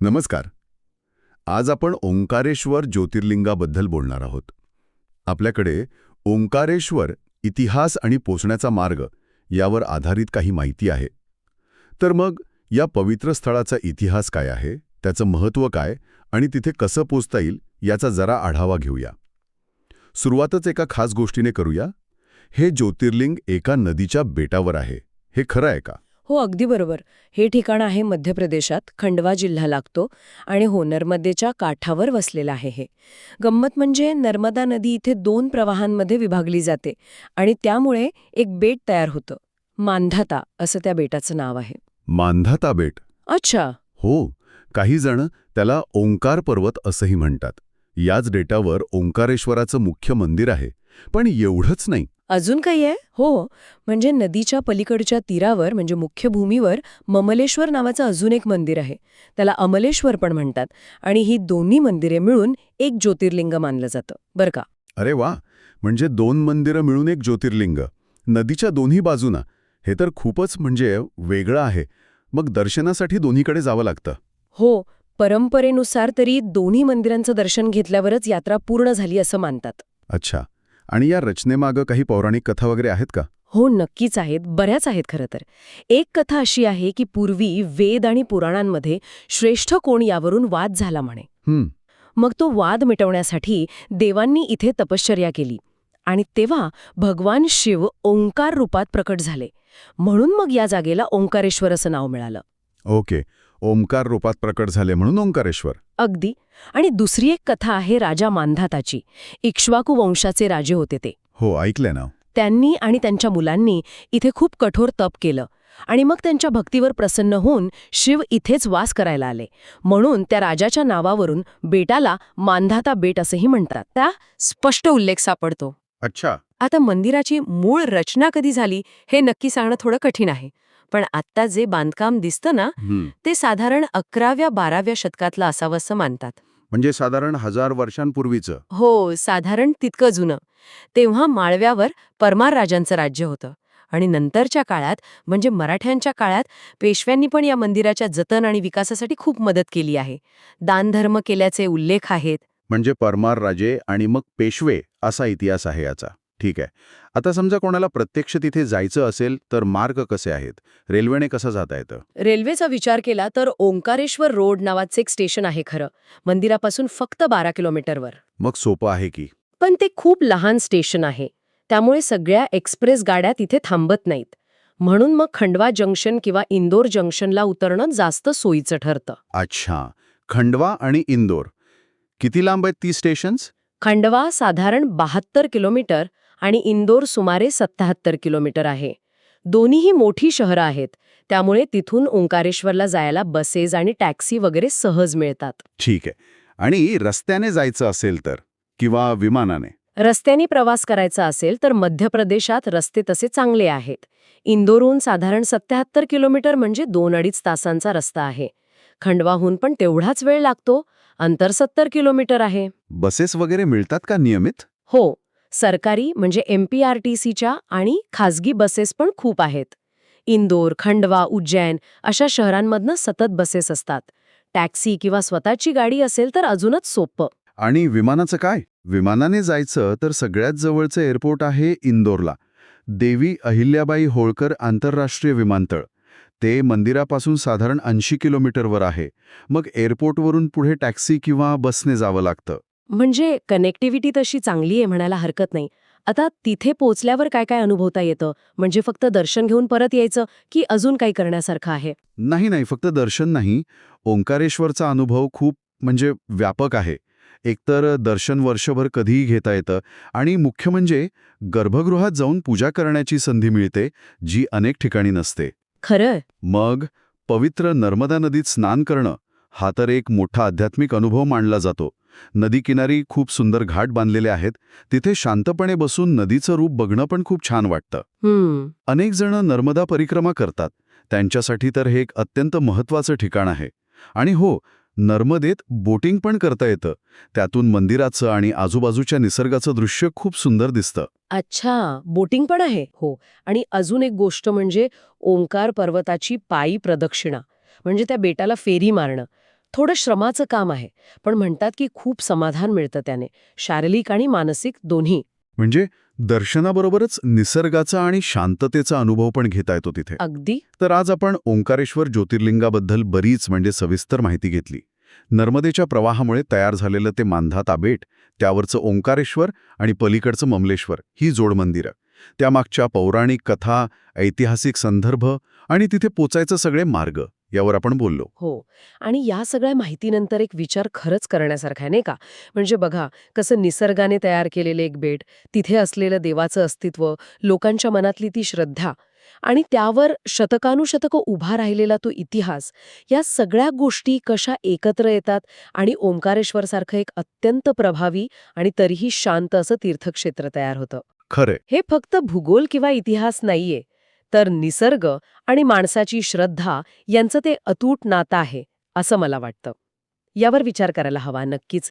नमस्कार. आज आपण ओंकारेश्वर ज्योतिर्लिंगाबद्दल बोलणार आहोत. आपल्याकडे ओंकारेश्वर इतिहास आणि पोचण्याचा मार्ग यावर आधारित काही माहिती आहे. तर मग या पवित्र स्थळाचा इतिहास काय आहे? त्याचं महत्त्व काय? आणि तिथे कसं पोचता येईल? याचा जरा आढावा घेऊया. सुरुवातच एका खास गोष्टीने करूया. हे ज्योतिर्लिंग एका नदीच्या बेटावर आहे. हे खरं आहे का? हो अगदी बरोबर. हे ठिकाण आहे मध्य प्रदेशात खंडवा जिल्हा लागतो आणि हो नर्मदेच्या काठावर वसलेलं आहे हे. गंमत म्हणजे नर्मदा नदी इथे दोन प्रवाहांमध्ये विभागली जाते आणि त्यामुळे एक बेट तयार होतं. मांधाता असं त्या बेटाचं नाव आहे. मांधाता बेट? अच्छा. हो. काही जण त्याला ओंकार पर्वत असंही म्हणतात. याच डेटावर ओंकारेश्वराचं मुख्य मंदिर आहे पण एवढंच नाही. अजून काही आहे? हो. म्हणजे नदीच्या पलीकडच्या तीरावर म्हणजे मुख्य भूमीवर ममलेश्वर नावाचं अजून एक मंदिर आहे. त्याला अमलेश्वर पण म्हणतात. आणि ही दोन्ही मंदिरे मिळून एक ज्योतिर्लिंग मानलं जातं. बरं का? अरे वा! म्हणजे दोन मंदिरं मिळून एक ज्योतिर्लिंग. नदीच्या दोन्ही बाजूना. हे तर खूपच म्हणजे वेगळं आहे. मग दर्शनासाठी दोन्हीकडे जावं लागतं. हो. परंपरेनुसार तरी दोन्ही मंदिरांचं दर्शन घेतल्यावरच यात्रा पूर्ण झाली असं मानतात. अच्छा. आणि या रचनेमागं काही पौराणिक कथा वगैरे आहेत का? हो नक्कीच आहेत. बऱ्याच आहेत खरं तर. एक कथा अशी आहे की पूर्वी वेद आणि पुराणांमध्ये श्रेष्ठ कोण यावरून वाद झाला म्हणे. मग तो वाद मिटवण्यासाठी देवांनी इथे तपश्चर्या केली आणि तेव्हा भगवान शिव ओंकार रूपात प्रकट झाले. म्हणून मग या जागेला ओंकारेश्वर असं नाव मिळालं. ओके. ओंकार रूपात प्रकट झाले म्हणून ओंकारेश्वर. अगदी. आणि दुसरी एक कथा आहे राजा मांधाताची इक्ष्वाकू वंशाचे राजे होते ते. हो ऐकलंय ना. त्यांनी आणि त्यांच्या मुलांनी इथे खूप कठोर तप केलं. आणि मग त्यांच्या भक्तीवर प्रसन्न होऊन शिव इथेच वास करायला आले. म्हणून त्या राजाच्या नावावरून बेटाला मांधाता बेट असंही म्हणतात. त्या स्पष्ट उल्लेख सापडतो. अच्छा. आता मंदिराची मूळ रचना कधी झाली हे नक्की सांगणं थोडं कठीण आहे. पण आत्ता जे बांधकाम दिसतं ना ते साधारण अकराव्या बाराव्या शतकातलं असावं असं मानतात. म्हणजे साधारण हजार वर्षांपूर्वीचं. हो साधारण तितकं जुनं. तेव्हा माळव्यावर परमार राजांचं राज्य होतं. आणि नंतरच्या काळात म्हणजे मराठ्यांच्या काळात पेशव्यांनी पण या मंदिराच्या जतन आणि विकासासाठी खूप मदत केली आहे. दानधर्म केल्याचे उल्लेख आहेत. म्हणजे परमार राजे आणि मग पेशवे असा इतिहास आहे याचा. ठीक आहे. आता समजा कोणाला प्रत्यक्ष तिथे जायचं असेल तर मार्ग कसे आहेत? रेल्वेने कसं जाता येतं? रेल्वेचा विचार केला तर ओंकारेश्वर रोड नावाचं एक स्टेशन आहे खरं. मंदिरापासून फक्त बारा किलोमीटरवर. मग सोपं आहे की? पण ते खूप लहान स्टेशन आहे. त्यामुळे सगळ्या एक्सप्रेस गाड्या तिथे थांबत नाहीत. म्हणून मग खंडवा जंक्शन किंवा इंदोर जंक्शनला उतरणं जास्त सोयीचं ठरतं. अच्छा. खंडवा आणि इंदोर. किती लांब आहेत ती स्टेशन्स? खंडवा साधारण बहात्तर किलोमीटर आणि इंदोर सुमारे सत्याहत्तर किलोमीटर आहे. दोन्हीही मोठी शहरं आहेत. त्यामुळे तिथून ओंकारेश्वरला जायला बसेस आणि टॅक्सी वगैरे सहज मिळतात. ठीक आहे. आणि रस्त्याने जायचं असेल तर? किंवा विमानाने? रस्त्याने प्रवास करायचा असेल तर मध्य प्रदेशात रस्ते तसे चांगले आहेत. इंदोरहून साधारण सत्याहत्तर किलोमीटर म्हणजे दोन अडीच तासांचा रस्ता आहे. खंडवाहून पण तेवढाच वेळ लागतो. अंतर सत्तर किलोमीटर आहे. बसेस वगैरे मिळतात का नियमित? हो. सरकारी म्हणजे एम पी आर टी सीच्या आणि खाजगी बसेस पण खूप आहेत. इंदोर खंडवा उज्जैन अशा शहरांमधनं सतत बसेस असतात. टॅक्सी किंवा स्वतःची गाडी असेल तर अजूनच सोपं आणि विमानाचं काय? विमानाने जायचं तर सगळ्यात जवळचं एअरपोर्ट आहे इंदोरला. देवी अहिल्याबाई होळकर आंतरराष्ट्रीय विमानतळ. ते मंदिरापासून साधारण ऐंशी किलोमीटरवर आहे. मग एअरपोर्टवरून पुढे टॅक्सी किंवा बसने जावं लागतं. म्हणजे कनेक्टिव्हिटी तशी चांगली आहे म्हणायला हरकत नाही. आता तिथे पोचल्यावर काय काय अनुभवता येतं? म्हणजे फक्त दर्शन घेऊन परत यायचं की अजून काही करण्यासारखं आहे? नाही नाही फक्त दर्शन नाही. ओंकारेश्वरचा अनुभव खूप म्हणजे व्यापक आहे. एकतर दर्शन वर्षभर कधीही घेता येतं आणि मुख्य म्हणजे गर्भगृहात जाऊन पूजा करण्याची संधी मिळते जी अनेक ठिकाणी नसते. खरं मग पवित्र नर्मदा नदीत स्नान करणं हा तर एक मोठा आध्यात्मिक अनुभव मानला जातो. नदीकिनारी खूप सुंदर घाट बांधलेले आहेत. तिथे शांतपणे बसून नदीचं रूप बघणं पण खूप छान वाटतं. अनेक जण नर्मदा परिक्रमा करतात. त्यांच्यासाठी तर हे एक अत्यंत महत्वाचं ठिकाण आहे. आणि हो नर्मदेत बोटिंग पण करता येतं. त्यातून मंदिराचं आणि आजूबाजूच्या निसर्गाचं दृश्य खूप सुंदर दिसतं. अच्छा बोटिंग पण आहे. हो आणि अजून एक गोष्ट म्हणजे ओंकार पर्वताची पायी प्रदक्षिणा. म्हणजे त्या बेटाला फेरी मारणं. थोडं श्रमाचं काम आहे पण म्हणतात की खूप समाधान मिळतं त्याने शारीरिक आणि मानसिक दोन्ही. म्हणजे दर्शनाबरोबरच निसर्गाचा आणि शांततेचा अनुभव पण घेता येतो तिथे. अगदी. तर आज आपण ओंकारेश्वर ज्योतिर्लिंगाबद्दल बरीच म्हणजे सविस्तर माहिती घेतली. नर्मदेच्या प्रवाहामुळे तयार झालेलं ते मांधाता बेट त्यावरचं ओंकारेश्वर आणि पलीकडचं ममलेश्वर ही जोडमंदिरं त्यामागच्या पौराणिक कथा ऐतिहासिक संदर्भ आणि तिथे पोचायचं सगळे मार्ग. यावर आपण बोललो. हो. आणि या सगळ्या माहितीनंतर एक विचार खरंच करण्यासारखा आहे नाही का? म्हणजे बघा कसं निसर्गाने तयार केलेले एक बेट तिथे असलेलं देवाचं अस्तित्व लोकांच्या मनातली ती श्रद्धा आणि त्यावर शतकानुशतकं उभा राहिलेला तो इतिहास या सगळ्या गोष्टी कशा एकत्र येतात आणि ओंकारेश्वरसारखं एक अत्यंत प्रभावी आणि तरीही शांत असं तीर्थक्षेत्र तयार होतं. खरंय. हे फक्त भूगोल किंवा इतिहास नाहीये. तर निसर्ग आणि माणसाची श्रद्धा यांचं ते अतूट नातं आहे असं मला वाटतं. यावर विचार करायला हवा नक्कीच.